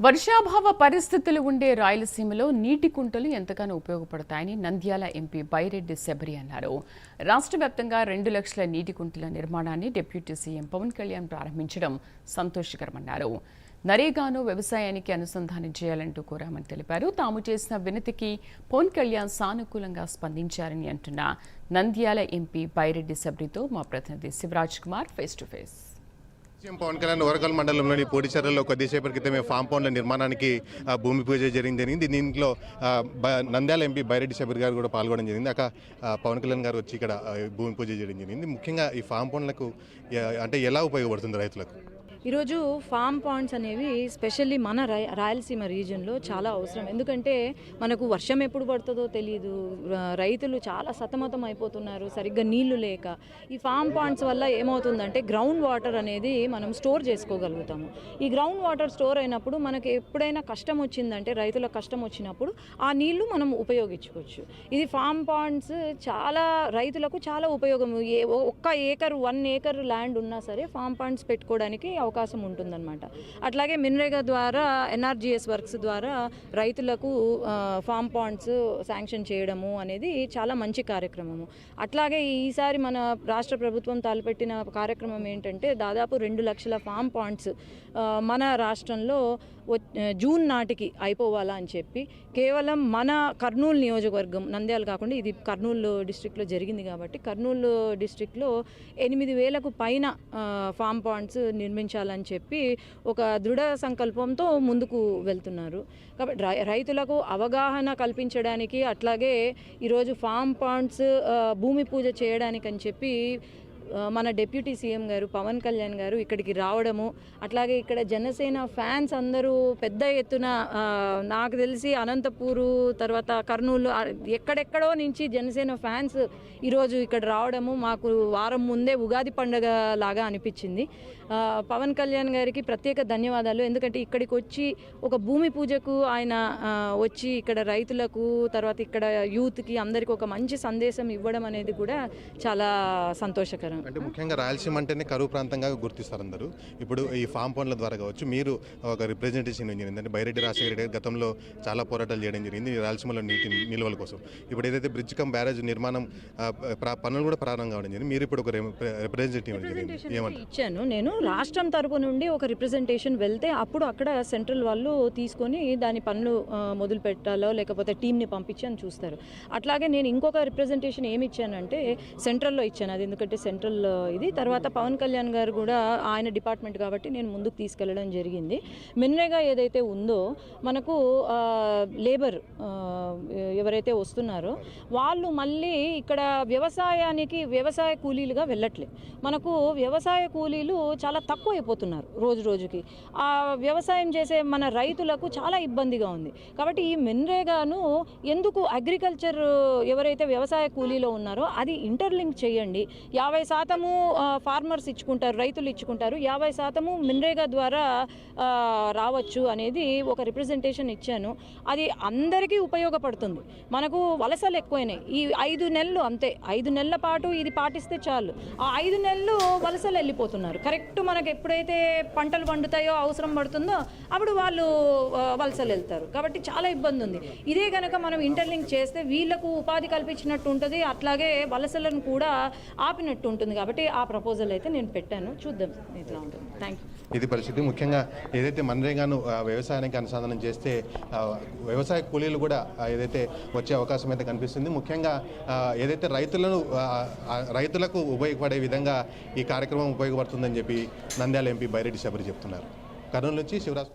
వర్షాభావ పరిస్థితులు ఉండే రాయలసీమలో నీటి కుంటలు ఎంతగానో ఉపయోగపడతాయని నంద్యాల ఎంపీ బైరెడ్డి శబరి అన్నారు. రాష్ట్ర వ్యాప్తంగా రెండు లక్షల నీటి కుంటల నిర్మాణాన్ని డిప్యూటీ సీఎం పవన్ కళ్యాణ్ ప్రారంభించడం సంతోషకరమన్నారు. నరేగాను వ్యవసాయానికి అనుసంధానం చేయాలంటూ కోరామని తెలిపారు. తాము చేసిన వినతికి పవన్ కళ్యాణ్ సానుకూలంగా స్పందించారని అంటున్న నంద్యాల ఎంపీ బైరెడ్డి శబరితో మా ప్రతినిధి Shivraj Kumar face to face CM Pawan Kalyan వరకల్ మండలంలోని పోడిచెర్లలో కొద్దిసేపటి క్రితమే ఫామ్ పౌండ్ల నిర్మాణానికి భూమి పూజ జరిగింది జరిగింది. దీంట్లో బ- నంద్యాల ఎంపీ బైరెడ్డి శబరి గారు కూడా పాల్గొనడం జరిగింది. అక్క పవన్ కళ్యాణ్ గారు వచ్చి ఇక్కడ భూమి పూజ చేయడం జరిగింది. ముఖ్యంగా ఈ ఫామ్ పౌండ్లకు అంటే ఎలా ఉపయోగపడుతుంది రైతులకు? ఈరోజు ఫామ్ పాండ్స్ అనేవి స్పెషల్లీ మన రాయ రాయలసీమ రీజియన్లో చాలా అవసరం. ఎందుకంటే మనకు వర్షం ఎప్పుడు పడుతుందో తెలియదు రైతులు చాలా సతమతం అయిపోతున్నారు. సరిగ్గా నీళ్ళు లేక. ఈ ఫామ్ పాండ్స్ వల్ల ఏమవుతుందంటే గ్రౌండ్ వాటర్ అనేది మనం స్టోర్ చేసుకోగలుగుతాము. ఈ గ్రౌండ్ వాటర్ స్టోర్ అయినప్పుడు మనకి ఎప్పుడైనా కష్టం వచ్చిందంటే రైతులకు కష్టం వచ్చినప్పుడు ఆ నీళ్ళు మనం ఉపయోగించుకోవచ్చు. ఇది ఫామ్ పాండ్స్ చాలా రైతులకు చాలా ఉపయోగం. ఏ ఒక్క ఏకర్ వన్ ఏకర్ ల్యాండ్ ఉన్నా సరే ఫామ్ పాండ్స్ పెట్టుకోవడానికి అవకాశం ఉంటుందన్నమాట. అట్లాగే మిన్రేగా ద్వారా ఎన్ఆర్జిఎస్ వర్క్స్ ద్వారా రైతులకు ఫామ్ పాండ్స్ శాంక్షన్ చేయడము అనేది చాలా మంచి కార్యక్రమము. అట్లాగే ఈసారి మన రాష్ట్ర ప్రభుత్వం తలపెట్టిన కార్యక్రమం ఏంటంటే దాదాపు రెండు లక్షల ఫామ్ పాండ్స్ మన రాష్ట్రంలో వ- జూన్ నాటికి అయిపోవాలా అని చెప్పి కేవలం మన కర్నూలు నియోజకవర్గం నంద్యాల కాకుండా ఇది కర్నూలు డిస్ట్రిక్ట్లో జరిగింది కాబట్టి కర్నూలు డిస్ట్రిక్ట్లో ఎనిమిది వేలకు పైన ఫామ్ పాండ్స్ నిర్మించాలి నిర్మించాలని చెప్పి ఒక దృఢ సంకల్పంతో ముందుకు వెళ్తున్నారు. కాబట్టి రై రైతులకు అవగాహన కల్పించడానికి అట్లాగే ఈరోజు ఫామ్ పాండ్స్ ఆ, భూమి పూజ చేయడానికి అని చెప్పి మన డిప్యూటీ సీఎం గారు పవన్ కళ్యాణ్ గారు ఇక్కడికి రావడము అట్లాగే ఇక్కడ జనసేన ఫ్యాన్స్ అందరూ పెద్ద ఎత్తున నాకు తెలిసి అనంతపూరు తర్వాత కర్నూలు ఎక్కడెక్కడో నుంచి జనసేన ఫ్యాన్స్ ఈరోజు ఇక్కడ రావడము మాకు వారం ముందే ఉగాది పండుగ లాగా అనిపించింది. పవన్ కళ్యాణ్ గారికి ప్రత్యేక ధన్యవాదాలు. ఎందుకంటే ఇక్కడికి వచ్చి ఒక భూమి పూజకు ఆయన వచ్చి ఇక్కడ రైతులకు తర్వాత ఇక్కడ యూత్కి అందరికీ ఒక మంచి సందేశం ఇవ్వడం అనేది కూడా చాలా సంతోషకరం. అంటే ముఖ్యంగా రాయలసీమ అంటేనే కరువు ప్రాంతంగా గుర్తిస్తారు అందరూ. ఇప్పుడు ఈ ఫామ్ పౌండ్ల ద్వారా కావచ్చు మీరు ఒక రిప్రజెంటేషన్ జరిగింది అంటే బైరెడ్డి రాజశేఖర రెడ్డి గతంలో చాలా పోరాటాలు చేయడం జరిగింది రాయలసీమలో నీటి నిల్వల కోసం. ఇప్పుడు ఏదైతే బ్రిడ్జ్ కమ్ బ్యారేజ్ నిర్మాణం పనులు కూడా ప్రారంభం కావడం జరిగింది. మీరు ఇప్పుడు ఒక రిప్రజెంటేటివ్ ఇచ్చాను. నేను రాష్ట్రం తరపు నుండి ఒక రిప్రజెంటేషన్ వెళ్తే అప్పుడు అక్కడ సెంట్రల్ వాళ్ళు తీసుకొని దాని పనులు మొదలు పెట్టాలో లేకపోతే టీంని పంపించి అని చూస్తారు. అట్లాగే నేను ఇంకొక రిప్రజెంటేషన్ ఏమి ఇచ్చానంటే సెంట్రల్లో ఇచ్చాను. అది ఎందుకంటే సెంట్రల్ ఆ, ఇది. తర్వాత పవన్ కళ్యాణ్ గారు కూడా ఆయన డిపార్ట్మెంట్ కాబట్టి నేను ముందుకు తీసుకెళ్ళడం జరిగింది. మిన్రేగా ఏదైతే ఉందో మనకు లేబర్ ఎవరైతే వస్తున్నారో వాళ్ళు మళ్ళీ ఇక్కడ వ్యవసాయానికి వ్యవసాయ కూలీలుగా వెళ్ళట్లే. మనకు వ్యవసాయ కూలీలు చాలా తక్కువ అయిపోతున్నారు రోజు రోజుకి. ఆ వ్యవసాయం చేసే మన రైతులకు చాలా ఇబ్బందిగా ఉంది. కాబట్టి ఈ మెన్రేగాను ఎందుకు అగ్రికల్చర్ ఎవరైతే వ్యవసాయ కూలీలో ఉన్నారో అది ఇంటర్లింక్ చేయండి. యాభై శాతము ఫార్మర్స్ ఇచ్చుకుంటారు రైతులు ఇచ్చుకుంటారు. యాభై శాతము మిన్రేగా ద్వారా రావచ్చు అనేది ఒక రిప్రజెంటేషన్ ఇచ్చాను. అది అందరికీ ఉపయోగపడుతుంది. మనకు వలసలు ఎక్కువైనాయి. ఈ ఐదు నెలలు అంతే. ఐదు నెలల పాటు ఇది పాటిస్తే చాలు. ఆ ఐదు నెలలు వలసలు వెళ్ళిపోతున్నారు. కరెక్ట్ మనకు ఎప్పుడైతే పంటలు పండుతాయో అవసరం పడుతుందో అప్పుడు వాళ్ళు వలసలు వెళ్తారు. కాబట్టి చాలా ఇబ్బంది ఉంది. ఇదే కనుక మనం ఇంటర్లింక్ చేస్తే వీళ్ళకు ఉపాధి కల్పించినట్టు ఉంటుంది. అట్లాగే వలసలను కూడా ఆపినట్టు ఉంటుంది. కాబట్టి ఆ ప్రపోజల్ అయితే నేను పెట్టాను. చూద్దాం ఇట్లా ఉంటుంది థ్యాంక్ ఇది పరిస్థితి. ముఖ్యంగా ఏదైతే మనరేగాను వ్యవసాయానికి అనుసంధానం చేస్తే వ్యవసాయ కూలీలు కూడా ఏదైతే వచ్చే అవకాశం అయితే కనిపిస్తుంది. ముఖ్యంగా ఏదైతే రైతులను రైతులకు ఉపయోగపడే విధంగా ఈ కార్యక్రమం ఉపయోగపడుతుందని చెప్పి నంద్యాల ఎంపీ బైరెడ్డి శబరి చెప్తున్నారు. కర్నూలు నుంచి శివరాజ్